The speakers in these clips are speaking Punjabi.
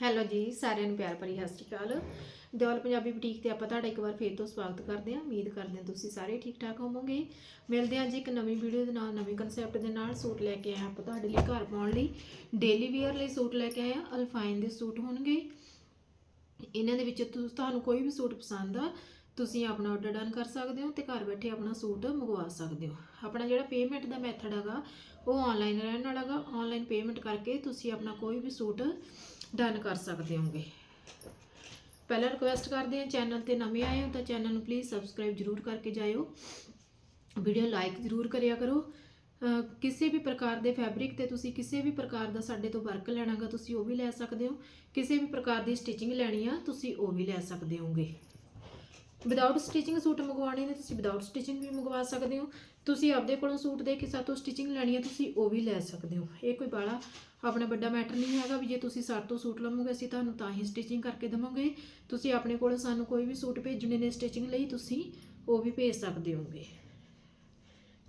ਹੈਲੋ ਜੀ, ਸਾਰਿਆਂ ਨੂੰ ਪਿਆਰ ਭਰੀ ਸਤਿ ਸ਼੍ਰੀ ਅਕਾਲ। ਦਿਓਲ ਪੰਜਾਬੀ ਬੁਟੀਕ ਤੇ ਆਪਾਂ ਤੁਹਾਡਾ ਇੱਕ ਵਾਰ ਫੇਰ ਤੋਂ ਸਵਾਗਤ ਕਰਦੇ ਹਾਂ। ਉਮੀਦ ਕਰਦੇ ਹਾਂ ਤੁਸੀਂ ਸਾਰੇ ਠੀਕ ਠਾਕ ਹੋਵੋਗੇ। ਮਿਲਦੇ ਹਾਂ ਜੀ ਇੱਕ ਨਵੀਂ ਵੀਡੀਓ ਦੇ ਨਾਲ, ਨਵੇਂ ਕਨਸੈਪਟ ਦੇ ਨਾਲ। ਸੂਟ ਲੈ ਕੇ ਆਏ ਹਾਂ ਆਪਾਂ ਤੁਹਾਡੇ ਲਈ ਘਰ ਪਾਉਣ ਲਈ। ਡੇਲੀ ਵੇਅਰ ਲਈ ਸੂਟ ਲੈ ਕੇ ਆਏ ਹਾਂ। ਅਲਫਾਈਨ ਦੇ ਸੂਟ ਹੋਣਗੇ। ਇਹਨਾਂ ਦੇ ਵਿੱਚ ਤੁਹਾਨੂੰ ਕੋਈ ਵੀ ਸੂਟ ਪਸੰਦ ਆ, ਤੁਸੀਂ ਆਪਣਾ ਆਰਡਰ ਡਨ ਕਰ ਸਕਦੇ ਹੋ ਤੇ ਘਰ ਬੈਠੇ ਆਪਣਾ ਸੂਟ ਮੰਗਵਾ ਸਕਦੇ ਹੋ। ਆਪਣਾ ਜਿਹੜਾ ਪੇਮੈਂਟ ਦਾ ਮੈਥਡ ਹੈਗਾ, ਉਹ ਆਨਲਾਈਨ ਰਹਿਣ ਵਾਲਾ ਹੈਗਾ। ਆਨਲਾਈਨ ਪੇਮੈਂਟ ਕਰਕੇ ਤੁਸੀਂ ਆਪਣਾ ਕੋਈ ਵੀ ਸੂਟ ਡਨ ਕਰ ਸਕਦੇ ਹੋਗੇ ਪਹਿਲਾਂ ਰਿਕੁਐਸਟ ਕਰਦੇ ਹਾਂ ਚੈਨਲ ਤੇ ਨਵੇਂ ਆਏ ਹੋ ਤਾਂ ਚੈਨਲ ਨੂੰ ਪਲੀਜ਼ ਸਬਸਕ੍ਰਾਈਬ ਜਰੂਰ ਕਰਕੇ ਜਾਇਓ। ਵੀਡੀਓ ਲਾਈਕ ਜ਼ਰੂਰ ਕਰਿਆ ਕਰੋ। ਕਿਸੇ ਵੀ ਪ੍ਰਕਾਰ ਦੇ ਫੈਬਰਿਕ ਤੇ ਤੁਸੀਂ ਕਿਸੇ ਵੀ ਪ੍ਰਕਾਰ ਦਾ ਸਾਡੇ ਤੋਂ ਵਰਕ ਲੈਣਾਗਾ, ਤੁਸੀਂ ਉਹ ਵੀ ਲੈ ਸਕਦੇ ਹੋ। ਕਿਸੇ ਵੀ ਪ੍ਰਕਾਰ ਦੀ ਸਟਿਚਿੰਗ ਲੈਣੀ ਆ, ਤੁਸੀਂ ਉਹ ਵੀ ਲੈ ਸਕਦੇ ਹੋਗੇ ਵਿਦਆਊਟ ਸਟਿਚਿੰਗ ਸੂਟ ਮੰਗਵਾਉਣੇ ਨੇ, ਤੁਸੀਂ ਵਿਦਆਊਟ ਸਟਿਚਿੰਗ ਵੀ ਮੰਗਵਾ ਸਕਦੇ ਹੋ। ਤੁਸੀਂ ਆਪਦੇ ਕੋਲੋਂ ਸੂਟ ਦੇ ਕੇ ਸਾਤੋਂ ਸਟਿਚਿੰਗ ਲੈਣੀ ਹੈ, ਤੁਸੀਂ ਉਹ ਵੀ ਲੈ ਸਕਦੇ ਹੋ। ਇਹ ਕੋਈ ਬਾਲਾ ਆਪਣਾ ਵੱਡਾ ਮੈਟਰ ਨਹੀਂ ਹੈਗਾ ਵੀ ਜੇ ਤੁਸੀਂ ਸਾਡੇ ਤੋਂ ਸੂਟ ਲਵੋਗੇ, ਅਸੀਂ ਤੁਹਾਨੂੰ ਤਾਂ ਹੀ ਸਟਿਚਿੰਗ ਕਰਕੇ ਦੇਵਾਂਗੇ। ਤੁਸੀਂ ਆਪਣੇ ਕੋਲੋਂ ਸਾਨੂੰ ਕੋਈ ਵੀ ਸੂਟ ਭੇਜਣੇ ਨੇ ਸਟਿਚਿੰਗ ਲਈ, ਤੁਸੀਂ ਉਹ ਵੀ ਭੇਜ ਸਕਦੇ ਹੋਗੇ।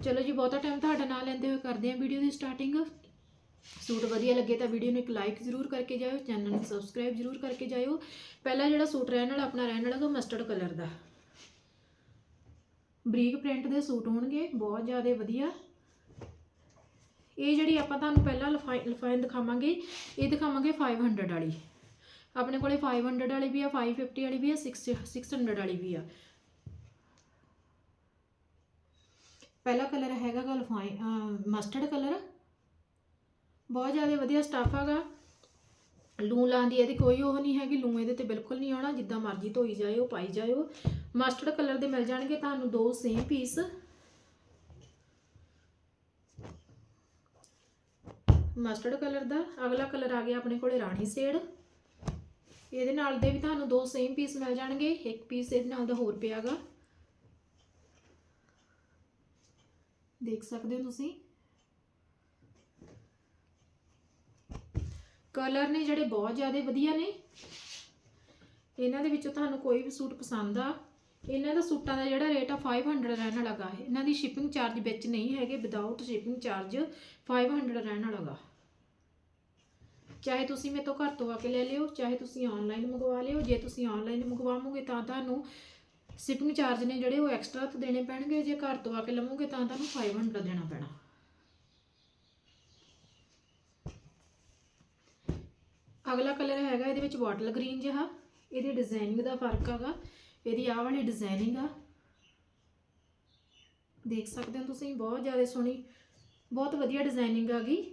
ਚਲੋ ਜੀ, ਬਹੁਤਾ ਟਾਈਮ ਤੁਹਾਡਾ ਨਾਲ ਲੈਂਦੇ ਹੋਏ ਕਰਦੇ ਹਾਂ ਵੀਡੀਓ ਦੀ ਸਟਾਰਟਿੰਗ ਸੂਟ ਵਧੀਆ ਲੱਗੇ ਤਾਂ ਵੀਡੀਓ ਨੂੰ ਇੱਕ ਲਾਈਕ ਜ਼ਰੂਰ ਕਰਕੇ ਜਾਇਓ ਚੈਨਲ ਨੂੰ ਸਬਸਕ੍ਰਾਈਬ ਜ਼ਰੂਰ ਕਰਕੇ ਜਾਇਓ। ਪਹਿਲਾ ਜਿਹੜਾ ਸੂਟ ਰਹਿਣ ਵਾਲਾ, ਆਪਣਾ ਰਹਿਣ ਵਾਲਾ, ਉਹ ਮਸਟਰਡ ਕਲਰ ਦਾ। ਬਰੀਕ ਪ੍ਰਿੰਟ ਦੇ ਸੂਟ ਹੋਣਗੇ, ਬਹੁਤ ਜ਼ਿਆਦਾ ਵਧੀਆ। ਇਹ ਜਿਹੜੀ ਆਪਾਂ ਤੁਹਾਨੂੰ ਪਹਿਲਾਂ ਲਫਾਈ ਲਫਾਈਨ ਦਿਖਾਵਾਂਗੇ, ਇਹ ਦਿਖਾਵਾਂਗੇ 500 ਵਾਲੀ। ਆਪਣੇ ਕੋਲੇ 500 ਵਾਲੀ ਵੀ ਆ 550 ਵਾਲੀ ਵੀ ਆ 6 600 ਵਾਲੀ ਵੀ ਆ। ਪਹਿਲਾ ਕਲਰ ਹੈਗਾ ਗਾ ਲਫਾਈਨ ਮਸਟਰਡ ਕਲਰ ਬਹੁਤ ਜ਼ਿਆਦਾ ਵਧੀਆ ਸਟਾਫ ਹੈਗਾ। ਲੂ ਲਾਉਣ ਦੀ ਇਹਦੀ ਕੋਈ ਉਹ ਨਹੀਂ ਹੈਗੀ ਲੂ ਇਹਦੇ ਤੇ ਬਿਲਕੁਲ ਨਹੀਂ ਆਉਣਾ, ਜਿੱਦਾਂ ਮਰਜ਼ੀ ਧੋਈ ਜਾਇਓ, ਪਾਈ ਜਾਇਓ। ਮਸਟਰਡ ਕਲਰ ਦੇ ਮਿਲ ਜਾਣਗੇ ਤੁਹਾਨੂੰ ਦੋ ਸੇਮ ਪੀਸ ਮਸਟਰਡ ਕਲਰ ਦਾ ਅਗਲਾ ਕਲਰ ਆ ਗਿਆ ਆਪਣੇ ਕੋਲੇ ਰਾਣੀ ਸ਼ੇਡ ਇਹਦੇ ਨਾਲ ਦੇ ਵੀ ਤੁਹਾਨੂੰ ਦੋ ਸੇਮ ਪੀਸ ਮਿਲ ਜਾਣਗੇ, ਇੱਕ ਪੀਸ ਇਹਦੇ ਨਾਲ ਦਾ ਹੋਰ ਪਿਆਗਾ ਦੇਖ ਸਕਦੇ ਹੋ ਤੁਸੀਂ। ਕਲਰ ਨੇ ਜਿਹੜੇ ਬਹੁਤ ਜ਼ਿਆਦਾ ਵਧੀਆ ਨੇ। ਇਹਨਾਂ ਦੇ ਵਿੱਚੋਂ ਤੁਹਾਨੂੰ ਕੋਈ ਵੀ ਸੂਟ ਪਸੰਦ ਆ। ਇਹਨਾਂ ਦਾ ਸੂਟਾਂ ਦਾ ਜਿਹੜਾ ਰੇਟ ਆ 500 ਰਹਿਣ ਵਾਲਾ ਗਾ ਇਹਨਾਂ ਦੀ ਸ਼ਿਪਿੰਗ ਚਾਰਜ ਵਿੱਚ ਨਹੀਂ ਹੈਗੇ ਵਿਦਆਊਟ ਸ਼ਿਪਿੰਗ ਚਾਰਜ 500 ਰਹਿਣ ਵਾਲਾ ਗਾ। ਚਾਹੇ ਤੁਸੀਂ ਮੇਰੇ ਤੋਂ ਘਰ ਤੋਂ ਆ ਕੇ ਲੈ ਲਿਓ, ਚਾਹੇ ਤੁਸੀਂ ਆਨਲਾਈਨ ਮੰਗਵਾ ਲਿਓ, ਜੇ ਤੁਸੀਂ ਆਨਲਾਈਨ ਮੰਗਵਾਵੋਗੇ ਤਾਂ ਤੁਹਾਨੂੰ ਸ਼ਿਪਿੰਗ ਚਾਰਜ ਨੇ ਜਿਹੜੇ ਉਹ ਐਕਸਟਰਾ ਦੇਣੇ ਪੈਣਗੇ। ਜੇ ਘਰ ਤੋਂ ਆ ਕੇ ਲਵੋਗੇ ਤਾਂ ਤੁਹਾਨੂੰ 500 ਦੇਣਾ ਪੈਣਾ। ਅਗਲਾ ਕਲਰ ਹੈਗਾ ਇਹਦੇ ਵਿੱਚ ਬਾਟਲ ਗ੍ਰੀਨ ਜਿਹਾ, ਇਹਦੀ ਡਿਜ਼ਾਈਨਿੰਗ ਦਾ ਫ਼ਰਕ ਹੈਗਾ, ਇਹਦੀ ਆਹ ਵਾਲੀ ਡਿਜ਼ਾਈਨਿੰਗ ਆ। ਦੇਖ ਸਕਦੇ ਹੋ ਤੁਸੀਂ, ਬਹੁਤ ਜ਼ਿਆਦਾ ਸੋਹਣੀ, ਬਹੁਤ ਵਧੀਆ ਡਿਜ਼ਾਈਨਿੰਗ ਆ ਗਈ।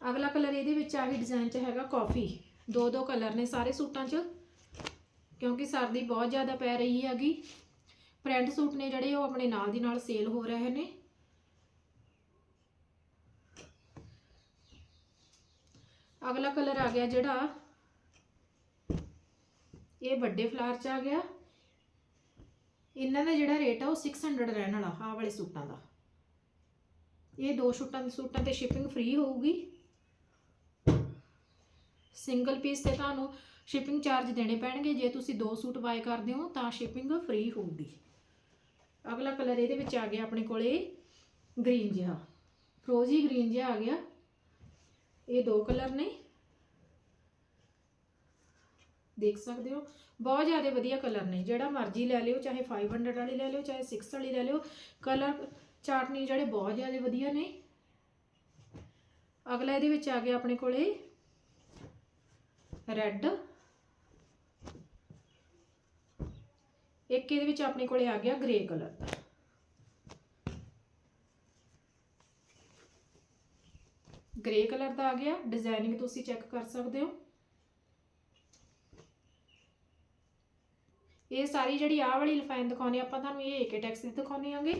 ਅਗਲਾ ਕਲਰ ਇਹਦੇ ਵਿੱਚ ਆਹੀ ਡਿਜ਼ਾਈਨ 'ਚ ਹੈਗਾ ਕਾਫੀ ਦੋ ਦੋ ਕਲਰ ਨੇ ਸਾਰੇ ਸੂਟਾਂ 'ਚ। ਕਿਉਂਕਿ ਸਰਦੀ ਬਹੁਤ ਜ਼ਿਆਦਾ ਪੈ ਰਹੀ ਹੈਗੀ। ਪ੍ਰਿੰਟ ਸੂਟ ਨੇ ਜਿਹੜੇ ਉਹ ਆਪਣੇ ਨਾਲ ਦੀ ਨਾਲ ਸੇਲ ਹੋ ਰਹੇ ਨੇ। ਅਗਲਾ ਕਲਰ ਆ ਗਿਆ ਜਿਹੜਾ। ਇਹ ਵੱਡੇ ਫਲਾਰ ਚ ਆ ਗਿਆ। ਇਹਨਾਂ ਦਾ ਜਿਹੜਾ ਰੇਟ ਆ ਉਹ 600 ਰਹਿਣ ਵਾਲਾ, ਆਹ ਵਾਲੇ ਸੂਟਾਂ ਦਾ। ਇਹ ਦੋ ਸੂਟਾਂ ਦੇ ਸੂਟਾਂ ਤੇ ਸ਼ਿਪਿੰਗ ਫ੍ਰੀ ਹੋਊਗੀ। ਸਿੰਗਲ ਪੀਸ ਤੇ ਤੁਹਾਨੂੰ ਸ਼ਿਪਿੰਗ ਚਾਰਜ ਦੇਣੇ ਪੈਣਗੇ। ਜੇ ਤੁਸੀਂ ਦੋ ਸੂਟ ਬਾਏ ਕਰਦੇ ਹੋ, ਤਾਂ ਸ਼ਿਪਿੰਗ ਫ੍ਰੀ ਹੋਊਗੀ। ਅਗਲਾ ਕਲਰ ਇਹਦੇ ਵਿੱਚ ਆ ਗਿਆ ਆਪਣੇ ਕੋਲੇ ਗ੍ਰੀਨ ਜਿਹਾ। ਫਰੋਜ਼ੀ ਗ੍ਰੀਨ ਜਿਹਾ ਆ ਗਿਆ। ਇਹ ਦੋ ਕਲਰ ਨੇ। ਦੇਖ ਸਕਦੇ ਹੋ। ਬਹੁਤ ਜ਼ਿਆਦਾ ਵਧੀਆ ਕਲਰ ਨੇ। ਜਿਹੜਾ ਮਰਜ਼ੀ ਲੈ ਲਿਓ, ਚਾਹੇ 500 ਵਾਲੀ ਲੈ ਲਿਓ, ਚਾਹੇ 6 ਵਾਲੀ ਲੈ ਲਿਓ। ਕਲਰ ਚਾਰਟ ਜਿਹੜੇ ਬਹੁਤ ਜ਼ਿਆਦਾ ਵਧੀਆ ਨੇ। ਅਗਲਾ ਇਹਦੇ ਵਿੱਚ ਆ ਗਿਆ ਆਪਣੇ ਕੋਲੇ ਰੈੱਡ ਇੱਕ ਇਹਦੇ ਵਿੱਚ ਆਪਣੇ ਕੋਲੇ ਆ ਗਿਆ ਗ੍ਰੇ ਕਲਰ ਦਾ ਗ੍ਰੇ ਕਲਰ ਦਾ ਆ ਗਿਆ ਡਿਜ਼ਾਈਨਿੰਗ ਤੁਸੀਂ ਚੈੱਕ ਕਰ ਸਕਦੇ ਹੋ। ਇਹ ਸਾਰੀ ਜਿਹੜੀ ਆਹ ਵਾਲੀ ਲਫਾਈਨ ਦਿਖਾਉਣੀ ਆਪਾਂ ਤੁਹਾਨੂੰ ਇਹ ਏਕੇ ਟੈਕਸ ਦੀ ਦਿਖਾਉਣੀ ਆਂਗੇ।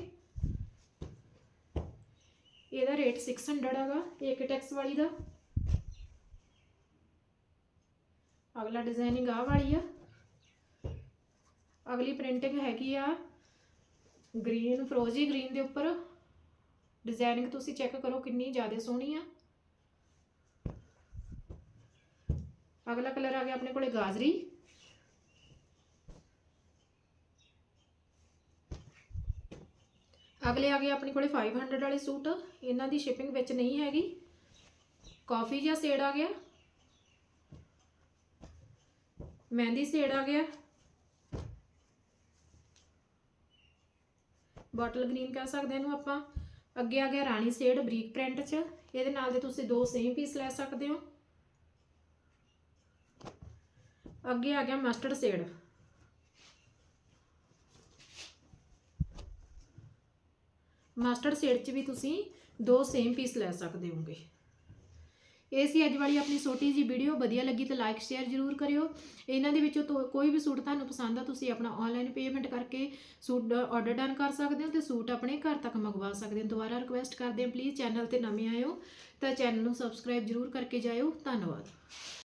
ਇਹਦਾ ਰੇਟ 600 ਹੈਗਾ ਏਕੇ ਟੈਕਸ ਵਾਲੀ ਦਾ। ਅਗਲਾ ਡਿਜ਼ਾਈਨਿੰਗ ਆਹ ਵਾਲੀ ਆ। ਅਗਲੀ ਪ੍ਰਿੰਟਿੰਗ ਹੈਗੀ ਆ ਗ੍ਰੀਨ, ਫਰੋਜ਼ੀ ਗ੍ਰੀਨ ਦੇ ਉੱਪਰ। ਡਿਜ਼ਾਈਨਿੰਗ ਤੁਸੀਂ ਚੈੱਕ ਕਰੋ ਕਿੰਨੀ ਜ਼ਿਆਦਾ ਸੋਹਣੀ ਆ। ਅਗਲਾ ਕਲਰ ਆ ਗਿਆ ਆਪਣੇ ਕੋਲੇ ਗਾਜਰੀ। ਅਗਲੇ ਆ ਗਏ ਆਪਣੇ ਕੋਲੇ 500 ਵਾਲੇ ਸੂਟ। ਇਹਨਾਂ ਦੀ ਸ਼ਿਪਿੰਗ ਵਿੱਚ ਨਹੀਂ ਹੈਗੀ। ਕਾਫੀ ਜਾਂ ਸੇੜ ਆ ਗਿਆ। ਮਹਿੰਦੀ ਸੇੜ ਆ ਗਿਆ। ਬੋਟਲ ਗ੍ਰੀਨ ਕਹਿ ਸਕਦੇ ਇਹਨੂੰ ਆਪਾਂ। ਅੱਗੇ ਆ ਗਿਆ ਰਾਣੀ ਸ਼ੇਡ ਬਰੀਕ ਪ੍ਰਿੰਟ 'ਚ। ਇਹਦੇ ਨਾਲ ਦੇ ਤੁਸੀਂ ਦੋ ਸੇਮ ਪੀਸ ਲੈ ਸਕਦੇ ਹੋ। ਅੱਗੇ ਆ ਗਿਆ ਮਸਟਰਡ ਸ਼ੇਡ। ਮਸਟਰਡ ਸ਼ੇਡ 'ਚ ਵੀ ਤੁਸੀਂ ਦੋ ਸੇਮ ਪੀਸ ਲੈ ਸਕਦੇ ਹੋਗੇ। ਇਹ ਸੀ ਅੱਜ ਵਾਲੀ ਆਪਣੀ ਛੋਟੀ ਜੀ ਵੀਡੀਓ ਵਧੀਆ ਲੱਗੀ ਤਾਂ ਲਾਈਕ ਸ਼ੇਅਰ ਜ਼ਰੂਰ ਕਰਿਓ। ਇਹਨਾਂ ਦੇ ਵਿੱਚੋਂ ਤੋਂ ਕੋਈ ਵੀ ਸੂਟ ਤੁਹਾਨੂੰ ਪਸੰਦ ਆ, ਤੁਸੀਂ ਆਪਣਾ ਆਨਲਾਈਨ ਪੇਮੈਂਟ ਕਰਕੇ ਸੂਟ ਆਰਡਰ ਡਨ ਕਰ ਸਕਦੇ ਹੋ ਤੇ ਸੂਟ ਆਪਣੇ ਘਰ ਤੱਕ ਮੰਗਵਾ ਸਕਦੇ ਹੋ। ਦੁਬਾਰਾ ਰਿਕੁਐਸਟ ਕਰਦੇ ਹਾਂ ਪਲੀਜ਼ ਚੈਨਲ ਤੇ ਨਵੇਂ ਆਇਓ ਤਾਂ ਚੈਨਲ ਨੂੰ ਸਬਸਕ੍ਰਾਈਬ ਜ਼ਰੂਰ ਕਰਕੇ ਜਾਇਓ। ਧੰਨਵਾਦ।